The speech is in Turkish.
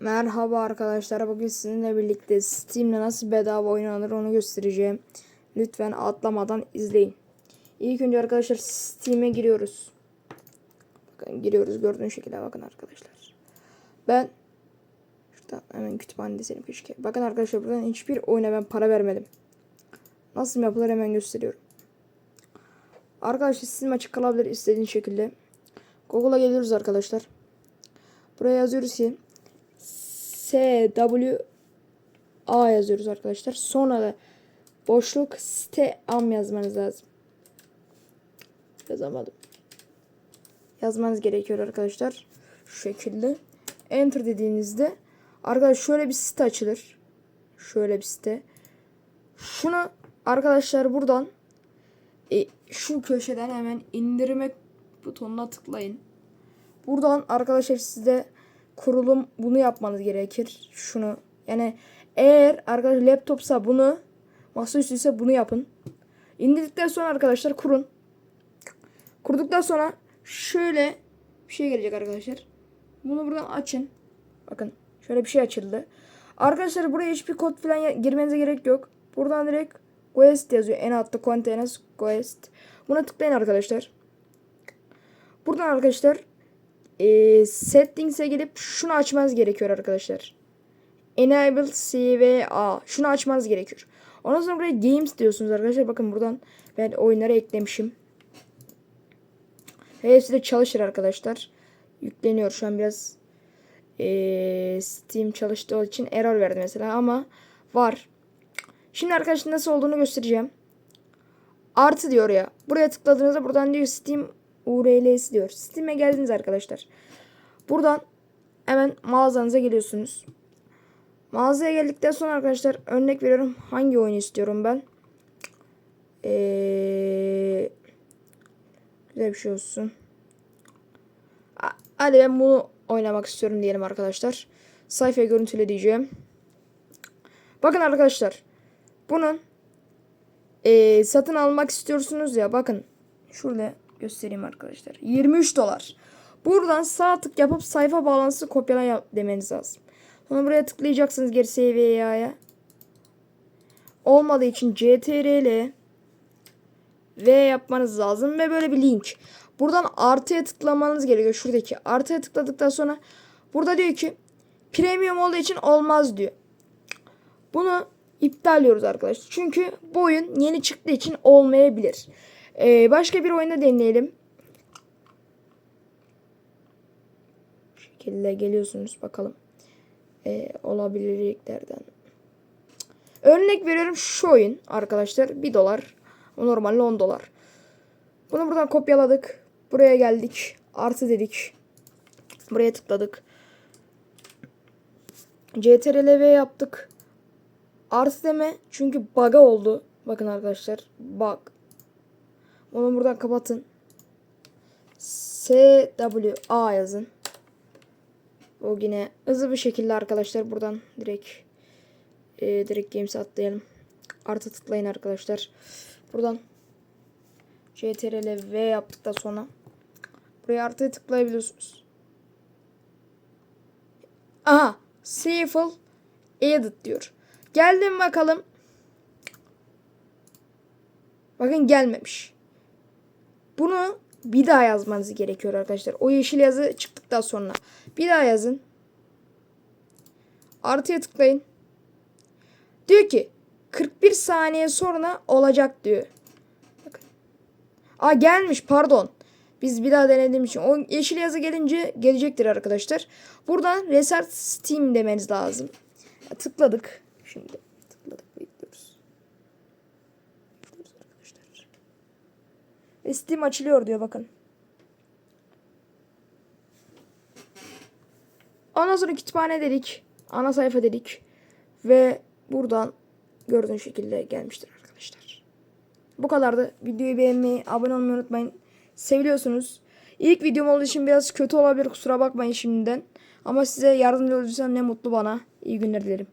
Merhaba arkadaşlar. Bugün sizinle birlikte Steam'de nasıl bedava oynanır onu göstereceğim. Lütfen atlamadan izleyin. İlk önce arkadaşlar Steam'e giriyoruz. Bakın giriyoruz gördüğünüz şekilde bakın arkadaşlar. Ben şuradan hemen kütüphanede senin keşke. Bakın arkadaşlar buradan hiçbir oyuna ben para vermedim. Nasıl yapılır hemen gösteriyorum. Arkadaşlar Steam açık kalabilir istediğin şekilde. Google'a geliyoruz arkadaşlar. Buraya yazıyoruz ki S W A yazıyoruz arkadaşlar. Sonra da boşluk site am yazmanız lazım. Yazamadım. Yazmanız gerekiyor arkadaşlar. Şu şekilde. Enter dediğinizde arkadaşlar şöyle bir site açılır. Şöyle bir site. Şunu arkadaşlar buradan e, şu köşeden hemen indirme butonuna tıklayın. Buradan arkadaşlar size kurulum bunu yapmanız gerekir. Şunu yani eğer arkadaşlar laptopsa bunu masaüstü ise bunu yapın. İndirdikten sonra arkadaşlar kurun. Kurduktan sonra şöyle bir şey gelecek arkadaşlar. Bunu buradan açın. Bakın şöyle bir şey açıldı. Arkadaşlar buraya hiçbir kod falan girmenize gerek yok. Buradan direkt Quest yazıyor. En altta Containers Quest. Buna tıklayın arkadaşlar. Buradan arkadaşlar e, settings'e gelip şunu açmanız gerekiyor arkadaşlar. Enable CVA. Şunu açmanız gerekiyor. Ondan sonra buraya games diyorsunuz arkadaşlar. Bakın buradan ben oyunları eklemişim. Hepsi de çalışır arkadaşlar. Yükleniyor şu an biraz e, Steam çalıştığı için error verdi mesela ama var. Şimdi arkadaşlar nasıl olduğunu göstereceğim. Artı diyor ya. Buraya tıkladığınızda buradan diyor Steam URL'si diyor. Steam'e geldiniz arkadaşlar. Buradan hemen mağazanıza geliyorsunuz. Mağazaya geldikten sonra arkadaşlar örnek veriyorum hangi oyunu istiyorum ben. Ee, güzel bir şey olsun. Ha- Hadi ben bunu oynamak istiyorum diyelim arkadaşlar. Sayfayı görüntüle diyeceğim. Bakın arkadaşlar. Bunun ee, satın almak istiyorsunuz ya bakın. Şurada göstereyim arkadaşlar. 23 dolar. Buradan sağ tık yapıp sayfa bağlantısı kopyala yap demeniz lazım. Sonra buraya tıklayacaksınız geri SVYA'ya. Olmadığı için CTRL V yapmanız lazım ve böyle bir link. Buradan artıya tıklamanız gerekiyor. Şuradaki artıya tıkladıktan sonra burada diyor ki premium olduğu için olmaz diyor. Bunu iptal ediyoruz arkadaşlar. Çünkü bu oyun yeni çıktığı için olmayabilir. Ee, başka bir oyunda deneyelim. Bu şekilde geliyorsunuz bakalım. Ee, olabilirliklerden. Örnek veriyorum şu oyun arkadaşlar 1 dolar. Normalde 10 dolar. Bunu buradan kopyaladık. Buraya geldik. Artı dedik. Buraya tıkladık. CTRL V yaptık. Artı deme çünkü bug'a oldu. Bakın arkadaşlar bug. Onu buradan kapatın. SWA yazın. O yine hızlı bir şekilde arkadaşlar buradan direkt e, direkt Games'e atlayalım. Artı tıklayın arkadaşlar. Buradan CTRL V yaptıktan sonra buraya artı tıklayabiliyorsunuz. Aha, Safel Edit diyor. Geldim bakalım. Bakın gelmemiş. Bunu bir daha yazmanız gerekiyor arkadaşlar. O yeşil yazı çıktıktan sonra. Bir daha yazın. Artıya tıklayın. Diyor ki 41 saniye sonra olacak diyor. Bakın. Aa gelmiş pardon. Biz bir daha denediğim için. O yeşil yazı gelince gelecektir arkadaşlar. Buradan Restart Steam demeniz lazım. Tıkladık. Şimdi tıkladık bekliyoruz. Bekliyoruz arkadaşlar. Ve Steam açılıyor diyor bakın. Ondan sonra kütüphane dedik. Ana sayfa dedik. Ve buradan gördüğün şekilde gelmiştir arkadaşlar. Bu kadardı. Videoyu beğenmeyi, abone olmayı unutmayın. Seviliyorsunuz. İlk videom olduğu için biraz kötü olabilir. Kusura bakmayın şimdiden. Ama size yardımcı olduysam ne mutlu bana. İyi günler dilerim.